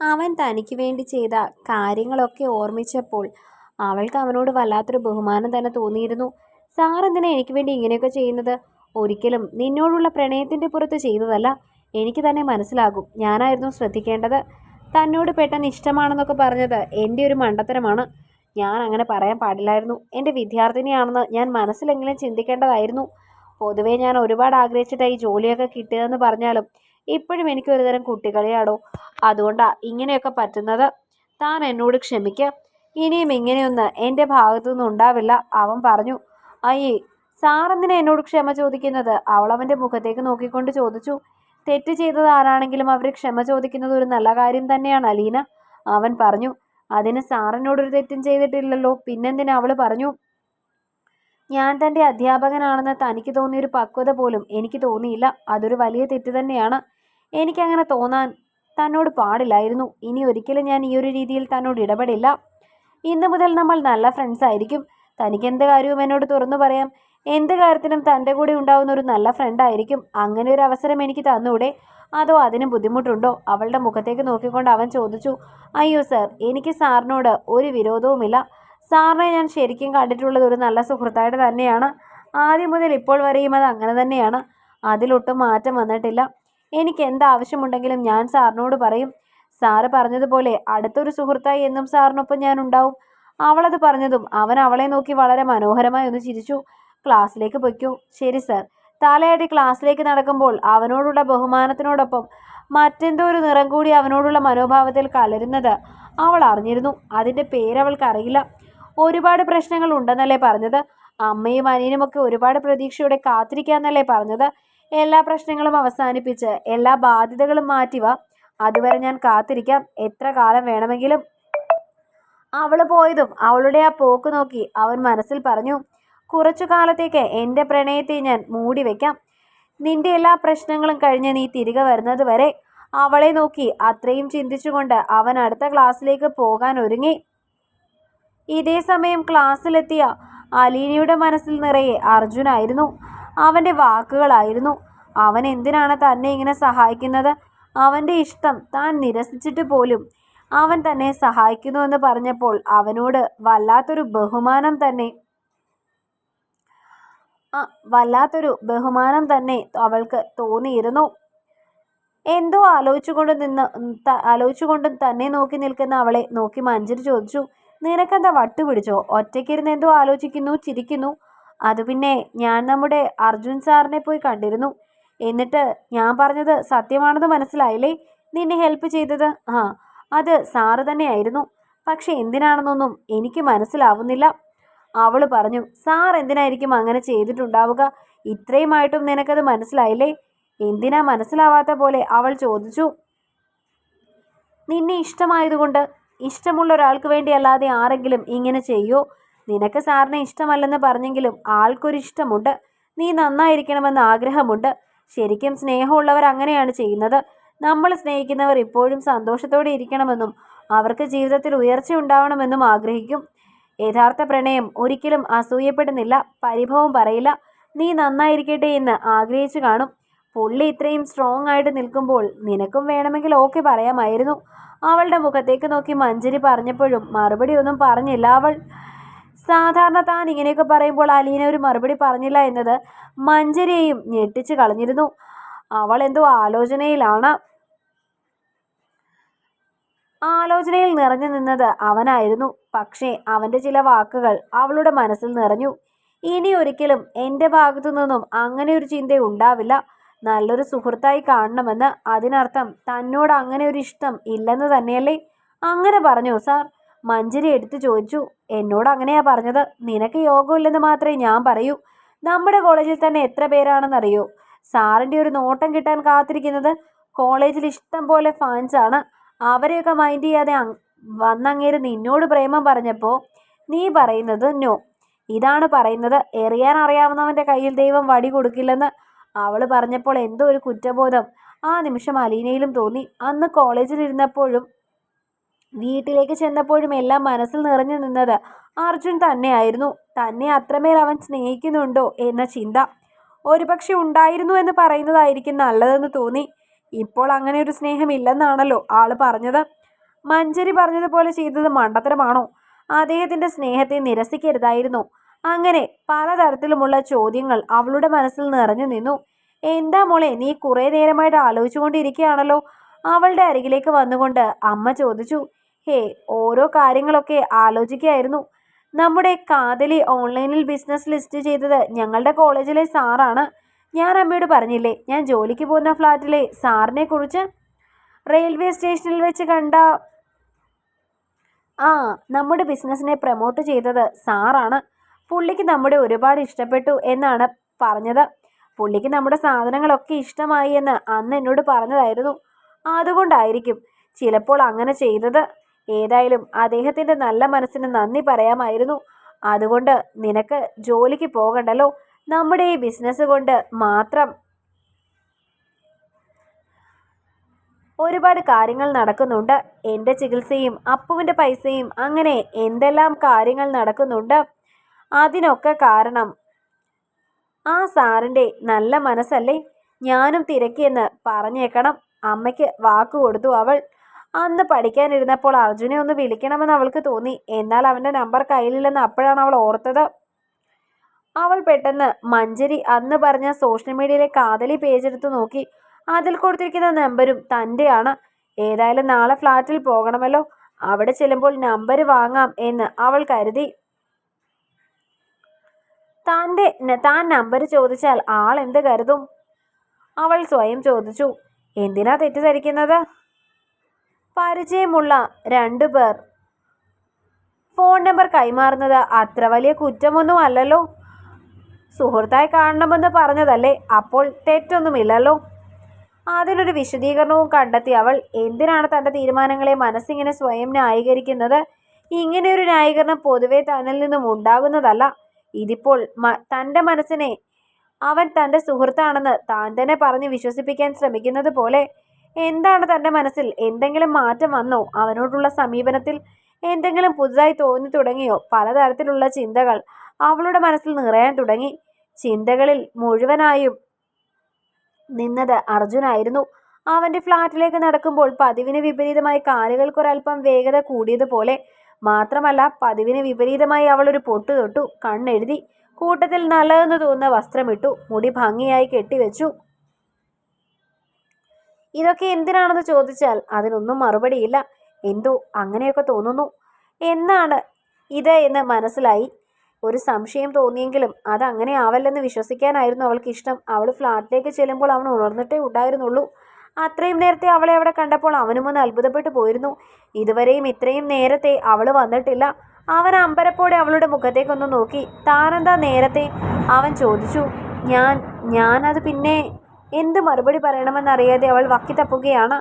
അവൻ തനിക്ക് വേണ്ടി ചെയ്ത കാര്യങ്ങളൊക്കെ ഓർമ്മിച്ചപ്പോൾ അവൾക്ക് അവനോട് വല്ലാത്തൊരു ബഹുമാനം തന്നെ തോന്നിയിരുന്നു. സാർ എന്തിനാ എനിക്ക് വേണ്ടി ഇങ്ങനെയൊക്കെ ചെയ്യുന്നത്? ഒരിക്കലും നിന്നോടുള്ള പ്രണയത്തിന്റെ പുറത്ത് ചെയ്തതല്ല. എനിക്ക് തന്നെ മനസ്സിലാകും. ഞാനായിരുന്നു ശ്രദ്ധിക്കേണ്ടത്. തന്നോട് പെട്ടെന്ന് ഇഷ്ടമാണെന്നൊക്കെ പറഞ്ഞത് എന്റെ ഒരു മണ്ടത്തരമാണ്. ഞാൻ അങ്ങനെ പറയാൻ പാടില്ലായിരുന്നു. എന്റെ വിദ്യാർത്ഥിനിയാണെന്ന് ഞാൻ മനസ്സിലെങ്കിലും ചിന്തിക്കേണ്ടതായിരുന്നു. പൊതുവേ ഞാൻ ഒരുപാട് ആഗ്രഹിച്ചിട്ടാണ് ഈ ജോലിയൊക്കെ കിട്ടിയതെന്ന് പറഞ്ഞാലും ഇപ്പോഴും എനിക്ക് ഒരുതരം കുട്ടികളെയാണോ അതുകൊണ്ടാ ഇങ്ങനെയൊക്കെ പറ്റുന്നത്. താൻ എന്നോട് ക്ഷമിക്കുക ഇനിയും ഇങ്ങനെയൊന്ന് എന്റെ ഭാഗത്തുനിന്ന് ഉണ്ടാവില്ല. അവൻ പറഞ്ഞു അയ്യേ സാറെന്തിനാ എന്നോട് ക്ഷമ ചോദിക്കുന്നത്? അവൾ അവന്റെ മുഖത്തേക്ക് നോക്കിക്കൊണ്ട് ചോദിച്ചു തെറ്റ് ചെയ്തത് ആരാണെങ്കിലും അവർ ക്ഷമ ചോദിക്കുന്നത് ഒരു നല്ല കാര്യം തന്നെയാണ് അലീന. അവൻ പറഞ്ഞു അതിന് സാറിനോടൊരു തെറ്റും ചെയ്തിട്ടില്ലല്ലോ. പിന്നെന്തിനാ അവൾ പറഞ്ഞു ഞാൻ തന്റെ അധ്യാപകനാണെന്ന് തനിക്ക് തോന്നിയൊരു പക്വത പോലും എനിക്ക് തോന്നിയില്ല. അതൊരു വലിയ തെറ്റ് തന്നെയാണ്. എനിക്കങ്ങനെ തോന്നാൻ തന്നോട് പാടില്ലായിരുന്നു. ഇനി ഒരിക്കലും ഞാൻ ഈ ഒരു രീതിയിൽ തന്നോട് ഇടപെടില്ല. ഇന്ന് മുതൽ നമ്മൾ നല്ല ഫ്രണ്ട്സ് ആയിരിക്കും. തനിക്ക് എന്ത് കാര്യവും എന്നോട് തുറന്നു പറയാം. എന്ത് കാര്യത്തിനും തന്റെ കൂടെ ഉണ്ടാവുന്ന ഒരു നല്ല ഫ്രണ്ട് ആയിരിക്കും. അങ്ങനെ ഒരു അവസരം എനിക്ക് തന്നൂടെ? അതോ അതിന് ബുദ്ധിമുട്ടുണ്ടോ? അവളുടെ മുഖത്തേക്ക് നോക്കിക്കൊണ്ട് അവൻ ചോദിച്ചു. അയ്യോ സർ എനിക്ക് സാറിനോട് ഒരു വിരോധവുമില്ല. സാറിനെ ഞാൻ ശരിക്കും കണ്ടിട്ടുള്ളത് ഒരു നല്ല സുഹൃത്തായിട്ട് തന്നെയാണ്. ആദ്യം മുതൽ ഇപ്പോൾ വരെയും അത് അങ്ങനെ തന്നെയാണ്. അതിലൊട്ടും മാറ്റം വന്നിട്ടില്ല. എനിക്ക് എന്താവശ്യമുണ്ടെങ്കിലും ഞാൻ സാറിനോട് പറയും. സാറ് പറഞ്ഞതുപോലെ അടുത്തൊരു സുഹൃത്തായി എന്നും സാറിനൊപ്പം ഞാൻ ഉണ്ടാവും അവളത് പറഞ്ഞതും അവൻ അവളെ നോക്കി വളരെ മനോഹരമായി ഒന്ന് ചിരിച്ചു. ക്ലാസ്സിലേക്ക് പൊയ്ക്കൂ. ശരി സർ. തലയാട്ടി ക്ലാസ്സിലേക്ക് നടക്കുമ്പോൾ അവനോടുള്ള ബഹുമാനത്തിനോടൊപ്പം മറ്റെന്തോ ഒരു നിറം കൂടി അവനോടുള്ള മനോഭാവത്തിൽ കലരുന്നത് അവൾ അറിഞ്ഞിരുന്നു. അതിന്റെ പേരവൾക്കറിയില്ല ഒരുപാട് പ്രശ്നങ്ങൾ ഉണ്ടെന്നല്ലേ പറഞ്ഞത്. അമ്മയും അനിയനുമൊക്കെ ഒരുപാട് പ്രതീക്ഷയോടെ കാത്തിരിക്കാന്നല്ലേ പറഞ്ഞത്. എല്ലാ പ്രശ്നങ്ങളും അവസാനിപ്പിച്ച് എല്ലാ ബാധ്യതകളും മാറ്റിവ അതുവരെ ഞാൻ കാത്തിരിക്കാം. എത്ര കാലം വേണമെങ്കിലും. അവൾ പോയതും അവളുടെ ആ പോക്ക് നോക്കി അവൻ മനസ്സിൽ പറഞ്ഞു കുറച്ചു കാലത്തേക്ക് എന്റെ പ്രണയത്തെ ഞാൻ മൂടി വയ്ക്കാം നിന്റെ എല്ലാ പ്രശ്നങ്ങളും കഴിഞ്ഞ് നീ തിരികെ വരുന്നത് വരെ അവളെ നോക്കി അത്രയും ചിന്തിച്ചുകൊണ്ട് അവൻ അടുത്ത ക്ലാസ്സിലേക്ക് പോകാൻ ഒരുങ്ങി. ഇതേ സമയം ക്ലാസ്സിലെത്തിയ അലീനയുടെ മനസ്സിൽ നിറയെ അർജുനായിരുന്നു. അവന്റെ വാക്കുകളായിരുന്നു. അവൻ എന്തിനാണ് തന്നെ ഇങ്ങനെ സഹായിക്കുന്നത്? അവന്റെ ഇഷ്ടം താൻ നിരസിച്ചിട്ട് പോലും അവൻ തന്നെ സഹായിക്കുന്നു എന്ന് പറഞ്ഞപ്പോൾ അവനോട് വല്ലാത്തൊരു ബഹുമാനം തന്നെ വല്ലാത്തൊരു ബഹുമാനം തന്നെ അവൾക്ക് തോന്നിയിരുന്നു. എന്തോ ആലോചിച്ചുകൊണ്ട് നിന്ന് ആലോചിച്ചുകൊണ്ട് തന്നെ നോക്കി നിൽക്കുന്ന അവളെ നോക്കി മഞ്ചരി ചോദിച്ചു നിനക്കെന്താ വട്ടുപിടിച്ചോ? ഒറ്റയ്ക്കിരുന്ന് എന്തോ ആലോചിക്കുന്നു ചിരിക്കുന്നു? അത് പിന്നെ ഞാൻ നമ്മുടെ അർജുൻ സാറിനെ പോയി കണ്ടിരുന്നു. എന്നിട്ട് ഞാൻ പറഞ്ഞത് സത്യമാണെന്ന് മനസ്സിലായില്ലേ? നിന്നെ ഹെൽപ്പ് ചെയ്തത്. ആ അത് സാറ് തന്നെയായിരുന്നു. പക്ഷെ എന്തിനാണെന്നൊന്നും എനിക്ക് മനസ്സിലാവുന്നില്ല. അവൾ പറഞ്ഞു സാർ എന്തിനായിരിക്കും അങ്ങനെ ചെയ്തിട്ടുണ്ടാവുക? ഇത്രയുമായിട്ടും നിനക്കത് മനസ്സിലായില്ലേ? എന്തിനാ മനസ്സിലാവാത്ത പോലെ അവൾ ചോദിച്ചു. നിന്നെ ഇഷ്ടമായതുകൊണ്ട് ഇഷ്ടമുള്ള ഒരാൾക്ക് വേണ്ടി അല്ലാതെ ആരെങ്കിലും ഇങ്ങനെ ചെയ്യോ? നിനക്ക് സാറിനെ ഇഷ്ടമല്ലെന്ന് പറഞ്ഞെങ്കിലും ആൾക്കൊരിഷ്ടമുണ്ട് നീ നന്നായിരിക്കണമെന്ന് ആഗ്രഹമുണ്ട്. ശരിക്കും സ്നേഹമുള്ളവർ അങ്ങനെയാണ് ചെയ്യുന്നത്. നമ്മൾ സ്നേഹിക്കുന്നവർ ഇപ്പോഴും സന്തോഷത്തോടെ ഇരിക്കണമെന്നും അവർക്ക് ജീവിതത്തിൽ ഉയർച്ച ഉണ്ടാവണമെന്നും ആഗ്രഹിക്കും. യഥാർത്ഥ പ്രണയം ഒരിക്കലും അസൂയപ്പെടുന്നില്ല. പരിഭവം പറയില്ല. നീ നന്നായിരിക്കട്ടെ എന്ന് ആഗ്രഹിച്ചു കാണും. പുള്ളി ഇത്രയും സ്ട്രോങ് ആയിട്ട് നിൽക്കുമ്പോൾ നിനക്കും വേണമെങ്കിൽ ഓക്കെ പറയാമായിരുന്നു. അവളുടെ മുഖത്തേക്ക് നോക്കി മഞ്ജരി പറഞ്ഞപ്പോഴും മറുപടി ഒന്നും പറഞ്ഞില്ല അവൾ. സാധാരണ താൻ ഇങ്ങനെയൊക്കെ പറയുമ്പോൾ അലീന ഒരു മറുപടി പറഞ്ഞില്ല എന്നത് മഞ്ജരിയെയും ഞെട്ടിച്ചു കളഞ്ഞിരുന്നു. അവൾ എന്തോ ആലോചനയിലാണ്. ആലോചനയിൽ നിറഞ്ഞു നിന്നത് അവനായിരുന്നു. പക്ഷേ അവന്റെ ചില വാക്കുകൾ അവളുടെ മനസ്സിൽ നിറഞ്ഞു. ഇനി ഒരിക്കലും എന്റെ ഭാഗത്തു നിന്നും അങ്ങനെ ഒരു ചിന്ത ഉണ്ടാവില്ല. നല്ലൊരു സുഹൃത്തായി കാണണമെന്ന് അതിനർത്ഥം തന്നോട് അങ്ങനെ ഒരു ഇഷ്ടം ഇല്ലെന്ന് തന്നെയല്ലേ? അങ്ങനെ പറഞ്ഞു സാർ. മഞ്ജരി എടുത്തു ചോദിച്ചു എന്നോട് അങ്ങനെയാ പറഞ്ഞത്? നിനക്ക് യോഗമില്ലെന്ന് മാത്രമേ ഞാൻ പറയൂ. നമ്മുടെ കോളേജിൽ തന്നെ എത്ര പേരാണെന്നറിയോ? സാറിന്റെ ഒരു നോട്ടം കിട്ടാൻ കാത്തിരിക്കുന്നത് കോളേജിൽ ഇഷ്ടം പോലെ ഫാൻസാണ് അവരെയൊക്കെ മൈൻഡ് ചെയ്യാതെ വന്നങ്ങേര് നിന്നോട് പ്രേമം പറഞ്ഞപ്പോൾ നീ പറയുന്നത് നോ ഇതാണ് പറയുന്നത്. എറിയാൻ അറിയാവുന്നവന്റെ കയ്യിൽ ദൈവം വടി കൊടുക്കില്ലെന്ന് അവൾ പറഞ്ഞപ്പോൾ എന്തോ ഒരു കുറ്റബോധം. ആ നിമിഷം അലീനയിലും തോന്നി. അന്ന് കോളേജിൽ ഇരുന്നപ്പോഴും വീട്ടിലേക്ക് ചെന്നപ്പോഴും എല്ലാം മനസ്സിൽ നിറഞ്ഞു നിന്നത് അർജുൻ തന്നെയായിരുന്നു. തന്നെ അത്രമേൽ അവൻ സ്നേഹിക്കുന്നുണ്ടോ എന്ന ചിന്ത. ഒരുപക്ഷെ ഉണ്ടായിരുന്നു എന്ന് പറയുന്നതായിരിക്കും നല്ലതെന്ന് തോന്നി. ഇപ്പോൾ അങ്ങനെ ഒരു സ്നേഹമില്ലെന്നാണല്ലോ ആൾ പറഞ്ഞത്. മഞ്ചരി പറഞ്ഞതുപോലെ ചെയ്തത് മണ്ടത്തരമാണോ? അദ്ദേഹത്തിന്റെ സ്നേഹത്തെ നിരസിക്കരുതായിരുന്നു. അങ്ങനെ പലതരത്തിലുമുള്ള ചോദ്യങ്ങൾ അവളുടെ മനസ്സിൽ നിറഞ്ഞു നിന്നു. എന്താ മോളെ നീ കുറേ നേരമായിട്ട് ആലോചിച്ചുകൊണ്ടിരിക്കുകയാണല്ലോ. അവളുടെ അരികിലേക്ക് വന്നുകൊണ്ട് അമ്മ ചോദിച്ചു ഹേ ഓരോ കാര്യങ്ങളൊക്കെ ആലോചിക്കുകയായിരുന്നു നമ്മുടെ കാതലി ഓൺലൈനിൽ ബിസിനസ് ലിസ്റ്റ് ചെയ്തത് ഞങ്ങളുടെ കോളേജിലെ സാറാണ്. ഞാൻ അമ്മയോട് പറഞ്ഞില്ലേ ഞാൻ ജോലിക്ക് പോകുന്ന ഫ്ലാറ്റിലെ സാറിനെ കുറിച്ച് റെയിൽവേ സ്റ്റേഷനിൽ വെച്ച് കണ്ട ആ നമ്മുടെ ബിസിനസ്സിനെ പ്രൊമോട്ട് ചെയ്തത് സാറാണ്. പുള്ളിക്ക് നമ്മുടെ ഒരുപാട് ഇഷ്ടപ്പെട്ടു എന്നാണ് പറഞ്ഞത്. പുള്ളിക്ക് നമ്മുടെ സാധനങ്ങളൊക്കെ ഇഷ്ടമായി എന്ന് അന്ന് എന്നോട് പറഞ്ഞതായിരുന്നു. അതുകൊണ്ടായിരിക്കും. ചിലപ്പോൾ അങ്ങനെ ചെയ്തത് ഏതായാലും അദ്ദേഹത്തിന്റെ നല്ല മനസ്സിന് നന്ദി പറയാമായിരുന്നു. അതുകൊണ്ട് നിനക്ക് ജോലിക്ക് പോകണ്ടല്ലോ. നമ്മുടെ ഈ ബിസിനസ് കൊണ്ട് മാത്രം. ഒരുപാട് കാര്യങ്ങൾ നടക്കുന്നുണ്ട്. എന്റെ ചികിത്സയും അപ്പുവിന്റെ പൈസയും അങ്ങനെ എന്തെല്ലാം കാര്യങ്ങൾ നടക്കുന്നുണ്ട്. അതിനൊക്കെ കാരണം ആ സാറിന്റെ നല്ല മനസ്സല്ലേ? ഞാനും തിരക്കിയെന്ന് പറഞ്ഞേക്കണം. അമ്മയ്ക്ക് വാക്ക് കൊടുത്തു അവൾ. അന്ന് പഠിക്കാനിരുന്നപ്പോൾ അർജുനെ ഒന്ന് വിളിക്കണമെന്ന് അവൾക്ക് തോന്നി. എന്നാൽ അവന്റെ നമ്പർ കയ്യിലില്ലെന്ന് അപ്പോഴാണ് അവൾ ഓർത്തത്. അവൾ പെട്ടെന്ന് മഞ്ചരി അന്ന് പറഞ്ഞ സോഷ്യൽ മീഡിയയിലെ കാതലി പേജ് എടുത്ത് നോക്കി. അതിൽ കൊടുത്തിരിക്കുന്ന നമ്പരും തന്റെയാണ് ഏതായാലും നാളെ ഫ്ലാറ്റിൽ പോകണമല്ലോ. അവിടെ ചെല്ലുമ്പോൾ നമ്പർ വാങ്ങാം എന്ന് അവൾ കരുതി. തന്റെ താൻ നമ്പർ ചോദിച്ചാൽ ആൾ എന്ത് കരുതും? അവൾ സ്വയം ചോദിച്ചു. എന്തിനാ തെറ്റിദ്ധരിക്കുന്നത്? പരിചയമുള്ള രണ്ടു പേർ. ഫോൺ നമ്പർ കൈമാറുന്നത് അത്ര വലിയ കുറ്റമൊന്നും അല്ലല്ലോ സുഹൃത്തായി കാണണമെന്ന് പറഞ്ഞതല്ലേ അപ്പോൾ തെറ്റൊന്നുമില്ലല്ലോ. അതിനൊരു വിശദീകരണവും കണ്ടെത്തി അവൾ എന്തിനാണ് തന്റെ തീരുമാനങ്ങളെ മനസ്സിങ്ങനെ സ്വയം ന്യായീകരിക്കുന്നത്? ഇങ്ങനെയൊരു ന്യായീകരണം പൊതുവെ തന്നിൽ നിന്നും ഉണ്ടാകുന്നതല്ല. ഇതിപ്പോൾ തന്റെ മനസ്സിനെ അവൻ തന്റെ സുഹൃത്താണെന്ന് താൻ തന്നെ പറഞ്ഞ് വിശ്വസിപ്പിക്കാൻ ശ്രമിക്കുന്നത് പോലെ എന്താണ് തന്റെ മനസ്സിൽ എന്തെങ്കിലും മാറ്റം വന്നോ? അവനോടുള്ള സമീപനത്തിൽ എന്തെങ്കിലും പുതുതായി തോന്നി തുടങ്ങിയോ? പലതരത്തിലുള്ള ചിന്തകൾ അവളുടെ മനസ്സിൽ നിറയാൻ തുടങ്ങി. ചിന്തകളിൽ മുഴുവനായും നിന്നത് അർജുനായിരുന്നു. അവന്റെ ഫ്ലാറ്റിലേക്ക് നടക്കുമ്പോൾ പതിവിന് വിപരീതമായി കാലുകൾക്കൊരൽപ്പം വേഗത കൂടിയതുപോലെ മാത്രമല്ല പതിവിന് വിപരീതമായി അവളൊരു പൊട്ടു തൊട്ടു കണ്ണെഴുതി. കൂട്ടത്തിൽ നല്ലതെന്ന് തോന്നുന്ന വസ്ത്രമിട്ടു മുടി ഭംഗിയായി കെട്ടിവെച്ചു ഇതൊക്കെ എന്തിനാണെന്ന് ചോദിച്ചാൽ അതിനൊന്നും മറുപടിയില്ല. എന്തോ? അങ്ങനെയൊക്കെ തോന്നുന്നു? എന്നാണ്. ഇത് എന്ന് മനസ്സിലായി. ഒരു സംശയം തോന്നിയെങ്കിലും അത് അങ്ങനെ ആവല്ലെന്ന് വിശ്വസിക്കാനായിരുന്നു അവൾക്ക് ഇഷ്ടം. അവൾ ഫ്ലാറ്റിലേക്ക് ചെല്ലുമ്പോൾ അവൻ ഉണർന്നിട്ടേ ഉണ്ടായിരുന്നുള്ളൂ. അത്രയും നേരത്തെ അവളെ അവിടെ കണ്ടപ്പോൾ അവനും ഒന്ന് അത്ഭുതപ്പെട്ടു പോയിരുന്നു. ഇതുവരെയും ഇത്രയും നേരത്തെ അവൾ വന്നിട്ടില്ല. അവൻ അമ്പരപ്പോടെ അവളുടെ മുഖത്തേക്കൊന്ന് നോക്കി. താനെന്താ നേരത്തെ അവൻ ചോദിച്ചു. ഞാൻ ഞാനത് പിന്നെ എന്ത് മറുപടി പറയണമെന്നറിയാതെ അവൾ വക്കി തപ്പുകയാണ്.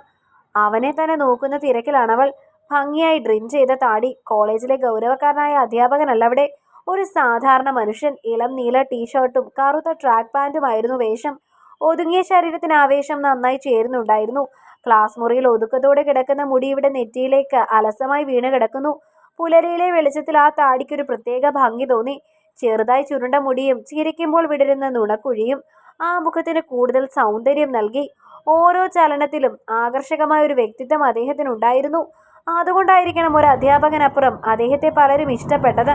അവനെ തന്നെ നോക്കുന്ന തിരക്കിലാണ് അവൾ. ഭംഗിയായി ഡ്രിം ചെയ്ത താടി. കോളേജിലെ ഗൗരവക്കാരനായ അധ്യാപകനല്ല അവിടെ. ഒരു സാധാരണ മനുഷ്യൻ. ഇളം നീല ടീഷർട്ടും കറുത്ത ട്രാക്ക് പാന്റുമായിരുന്നു വേഷം. ഒതുങ്ങിയ ശരീരത്തിന് ആവേശം നന്നായി ചേരുന്നുണ്ടായിരുന്നു. ക്ലാസ് മുറിയിൽ ഒതുക്കത്തോടെ കിടക്കുന്ന മുടി ഇവിടെ നെറ്റിയിലേക്ക് അലസമായി വീണ് കിടക്കുന്നു. പുലരിയിലെ വെളിച്ചത്തിൽ ആ താടിക്കൊരു പ്രത്യേക ഭംഗി തോന്നി. ചെറുതായി ചുരുണ്ട മുടിയും ചിരിക്കുമ്പോൾ വിടരുന്ന നുണക്കുഴിയും ആ മുഖത്തിന് കൂടുതൽ സൗന്ദര്യം നൽകി. ഓരോ ചലനത്തിലും ആകർഷകമായ ഒരു വ്യക്തിത്വം അദ്ദേഹത്തിനുണ്ടായിരുന്നു. അതുകൊണ്ടായിരിക്കണം ഒരു അധ്യാപകനപ്പുറം അദ്ദേഹത്തെ പലരും ഇഷ്ടപ്പെട്ടത്.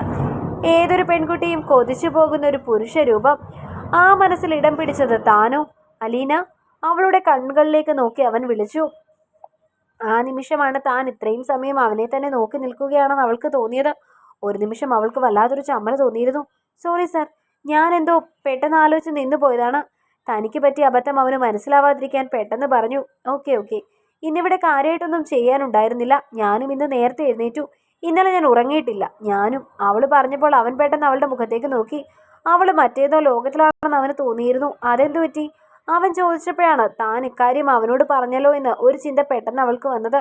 ഏതൊരു പെൺകുട്ടിയും കൊതിച്ചു പോകുന്ന ഒരു പുരുഷ രൂപം ആ മനസ്സിൽ ഇടം പിടിച്ചത് താനോ? അലീന? അവളുടെ കണ്ണുകളിലേക്ക് നോക്കി അവൻ വിളിച്ചു. ആ നിമിഷമാണ് താൻ ഇത്രയും സമയം അവനെ തന്നെ നോക്കി നിൽക്കുകയാണെന്ന് അവൾക്ക് തോന്നിയത്. ഒരു നിമിഷം അവൾക്ക് വല്ലാത്തൊരു ചമ്മല തോന്നിയിരുന്നു. സോറി സർ ഞാൻ എന്തോ പെട്ടെന്ന് ആലോചിച്ച് നിന്നു പോയതാണ്. തനിക്ക് പറ്റിയ അബദ്ധം അവന് മനസ്സിലാവാതിരിക്കാൻ പെട്ടെന്ന് പറഞ്ഞു. Okay okay. ഇന്നിവിടെ കാര്യമായിട്ടൊന്നും ചെയ്യാനുണ്ടായിരുന്നില്ല. ഞാനും ഇന്ന് നേരത്തെ എഴുന്നേറ്റു. ഇന്നലെ ഞാൻ ഉറങ്ങിയിട്ടില്ല. ഞാനും അവൾ പറഞ്ഞപ്പോൾ അവൻ പെട്ടെന്ന് അവളുടെ മുഖത്തേക്ക് നോക്കി. അവൾ മറ്റേതോ ലോകത്തിലാണെന്ന് അവന് തോന്നിയിരുന്നു. അതെന്തു പറ്റി? അവൻ ചോദിച്ചപ്പോഴാണ് താൻ ഇക്കാര്യം അവനോട് പറഞ്ഞല്ലോ എന്ന് ഒരു ചിന്ത പെട്ടെന്ന് അവൾക്ക് വന്നത്.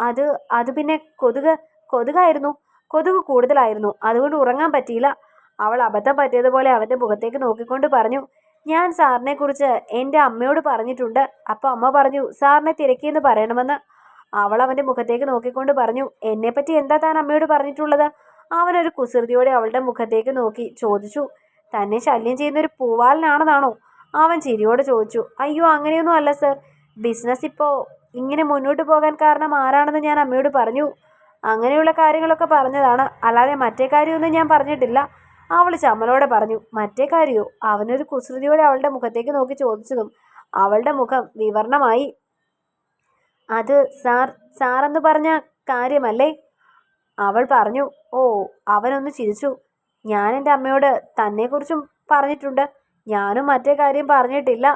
അത് അത് പിന്നെ കൊതുക് കൊതുകായിരുന്നു. കൊതുക് കൂടുതലായിരുന്നു. അതുകൊണ്ട് ഉറങ്ങാൻ പറ്റിയില്ല. അവൾ അബദ്ധം പറ്റിയതുപോലെ അവന്റെ മുഖത്തേക്ക് നോക്കിക്കൊണ്ട് പറഞ്ഞു ഞാൻ സാറിനെ കുറിച്ച് എന്റെ അമ്മയോട് പറഞ്ഞിട്ടുണ്ട്. അപ്പോൾ അമ്മ പറഞ്ഞു സാറിനെ തിരക്കിയെന്ന് പറയണമെന്ന്. അവൾ അവന്റെ മുഖത്തേക്ക് നോക്കിക്കൊണ്ട് പറഞ്ഞു എന്നെപ്പറ്റി എന്താ താൻ അമ്മയോട് പറഞ്ഞിട്ടുള്ളത്? അവനൊരു കുസൃതിയോടെ അവളുടെ മുഖത്തേക്ക് നോക്കി ചോദിച്ചു തന്നെ ശല്യം ചെയ്യുന്ന ഒരു പൂവാലനാണെന്നാണോ? അവൻ ചിരിയോട് ചോദിച്ചു അയ്യോ അങ്ങനെയൊന്നും അല്ല സർ. ബിസിനസ് ഇപ്പോൾ ഇങ്ങനെ മുന്നോട്ട് പോകാൻ കാരണം ആരാണെന്ന് ഞാൻ അമ്മയോട് പറഞ്ഞു. അങ്ങനെയുള്ള കാര്യങ്ങളൊക്കെ പറഞ്ഞതാണ്. അല്ലാതെ മറ്റേ കാര്യമൊന്നും ഞാൻ പറഞ്ഞിട്ടില്ല. അവൾ ചമ്മലോടെ പറഞ്ഞു മറ്റേ കാര്യമോ അവനൊരു കുസൃതിയോടെ അവളുടെ മുഖത്തേക്ക് നോക്കി ചോദിച്ചതും അവളുടെ മുഖം വിവരണമായി. അത് സാർ സാറെന്ന് പറഞ്ഞ കാര്യമല്ലേ? അവൾ പറഞ്ഞു ഓ അവനൊന്ന് ചിരിച്ചു. ഞാൻ എന്റെ അമ്മയോട് തന്നെക്കുറിച്ചും പറഞ്ഞിട്ടുണ്ട്. ഞാനും മറ്റേ കാര്യം പറഞ്ഞിട്ടില്ല.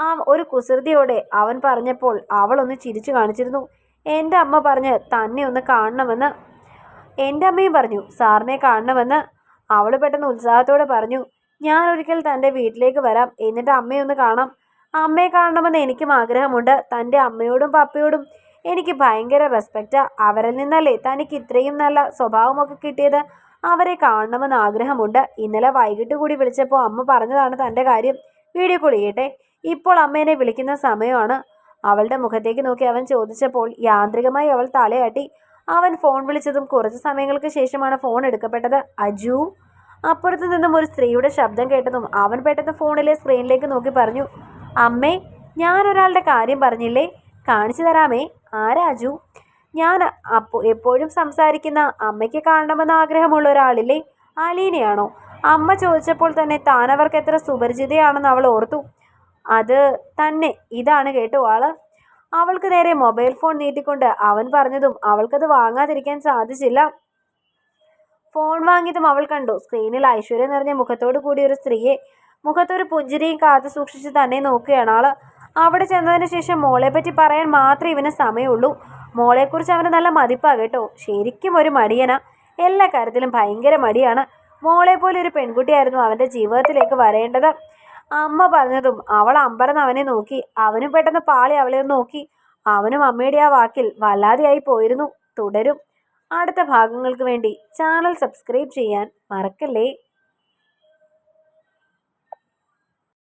ആ ഒരു കുസൃതിയോടെ അവൻ പറഞ്ഞപ്പോൾ അവളൊന്ന് ചിരിച്ചു കാണിച്ചിരുന്നു. എന്റെ അമ്മ പറഞ്ഞ് തന്നെ ഒന്ന് കാണണമെന്ന്. എന്റെ അമ്മയും പറഞ്ഞു സാറിനെ കാണണമെന്ന്. അവൾ പെട്ടെന്ന് ഉത്സാഹത്തോടെ പറഞ്ഞു ഞാൻ ഒരിക്കൽ തന്റെ വീട്ടിലേക്ക് വരാം. എന്നിട്ട് അമ്മയെ ഒന്ന് കാണാം. അമ്മയെ കാണണമെന്ന് എനിക്കും ആഗ്രഹമുണ്ട്. തന്റെ അമ്മയോടും പപ്പയോടും എനിക്ക് ഭയങ്കര റെസ്പെക്റ്റാണ് അവരിൽ നിന്നല്ലേ തനിക്ക് ഇത്രയും നല്ല സ്വഭാവമൊക്കെ കിട്ടിയത്. അവരെ കാണണമെന്ന് ആഗ്രഹമുണ്ട്. ഇന്നലെ വൈകിട്ട് കൂടി വിളിച്ചപ്പോൾ അമ്മ പറഞ്ഞതാണ് തന്റെ കാര്യം. വീഡിയോ കോൾ ചെയ്യട്ടെ. ഇപ്പോൾ അമ്മേനെ വിളിക്കുന്ന സമയമാണ്. അവളുടെ മുഖത്തേക്ക് നോക്കി അവൻ ചോദിച്ചപ്പോൾ യാന്ത്രികമായി അവൾ തലയാട്ടി. അവൻ ഫോൺ വിളിച്ചതും കുറച്ച് സമയങ്ങൾക്ക് ശേഷമാണ് ഫോൺ എടുക്കപ്പെട്ടത്. അജു? അപ്പുറത്തു നിന്നും ഒരു സ്ത്രീയുടെ ശബ്ദം കേട്ടതും അവൻ പെട്ടെന്ന് ഫോണിലെ സ്ക്രീനിലേക്ക് നോക്കി പറഞ്ഞു. അമ്മേ ഞാൻ ഒരാളുടെ കാര്യം പറഞ്ഞില്ലേ? കാണിച്ചു തരാമേ. ആരാജു ഞാൻ അപ്പോൾ എപ്പോഴും സംസാരിക്കുന്ന അമ്മയ്ക്ക് കാണണമെന്ന് ആഗ്രഹമുള്ള ഒരാളില്ലേ? അലീനയാണോ അമ്മ ചോദിച്ചപ്പോൾ തന്നെ താൻ അവർക്ക് എത്ര സുപരിചിതയാണെന്ന് അവൾ ഓർത്തു. അത് തന്നെ ഇതാണ് കേട്ടോ ആൾ. അവൾക്ക് നേരെ മൊബൈൽ ഫോൺ നീട്ടിക്കൊണ്ട് അവൻ പറഞ്ഞതും അവൾക്കത് വാങ്ങാതിരിക്കാൻ സാധിച്ചില്ല. ഫോൺ വാങ്ങിയതും അവൾ കണ്ടു. സ്ക്രീനിൽ ഐശ്വര്യം നിറഞ്ഞ മുഖത്തോടു കൂടി ഒരു സ്ത്രീയെ. മുഖത്തൊരു പുഞ്ചിരിയും കാത്തു സൂക്ഷിച്ച് തന്നെ നോക്കുകയാണ് ആൾ. അവിടെ ചെന്നതിന് ശേഷം മോളെ പറ്റി പറയാൻ മാത്രമേ ഇവന് സമയമുള്ളൂ. മോളെക്കുറിച്ച് അവന് നല്ല മതിപ്പാ കേട്ടോ. ശരിക്കും ഒരു മടിയന. എല്ലാ കാര്യത്തിലും ഭയങ്കര മടിയാണ്. മോളെ പോലെ ഒരു പെൺകുട്ടിയായിരുന്നു അവന്റെ ജീവിതത്തിലേക്ക് വരേണ്ടത്. അമ്മ പറഞ്ഞതും അവൾ അമ്പരന്ന് അവനെ നോക്കി. അവനും പെട്ടെന്ന് പാളി അവളെ നോക്കി. അവനും അമ്മയുടെ ആ വാക്കിൽ വല്ലാതെയായി പോയിരുന്നു. തുടരും. അടുത്ത ഭാഗങ്ങൾക്ക് വേണ്ടി ചാനൽ സബ്സ്ക്രൈബ് ചെയ്യാൻ മറക്കല്ലേ?